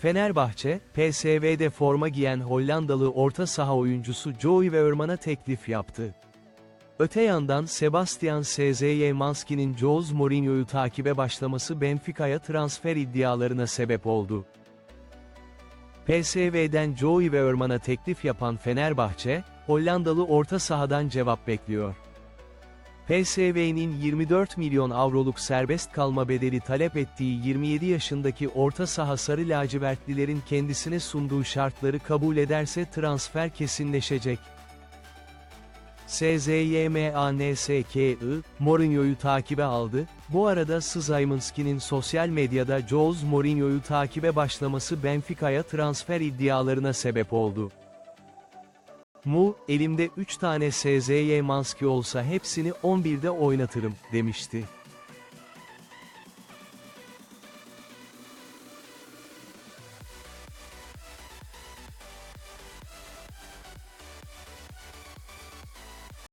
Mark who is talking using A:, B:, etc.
A: Fenerbahçe, PSV'de forma giyen Hollandalı orta saha oyuncusu Joey Veerman'a teklif yaptı. Öte yandan Sebastian SZY Manski'nin Jose Mourinho'yu takibe başlaması Benfica'ya transfer iddialarına sebep oldu. PSV'den Joey Veerman'a teklif yapan Fenerbahçe, Hollandalı orta sahadan cevap bekliyor. PSV'nin 24 milyon avroluk serbest kalma bedeli talep ettiği 27 yaşındaki orta saha sarı lacivertlilerin kendisine sunduğu şartları kabul ederse transfer kesinleşecek. SZYMANSKI, Mourinho'yu takibe aldı, bu arada Szymanski'nin sosyal medyada Jose Mourinho'yu takibe başlaması Benfica'ya transfer iddialarına sebep oldu. Mu, elimde 3 tane SZY Manski olsa hepsini 11'de oynatırım, demişti.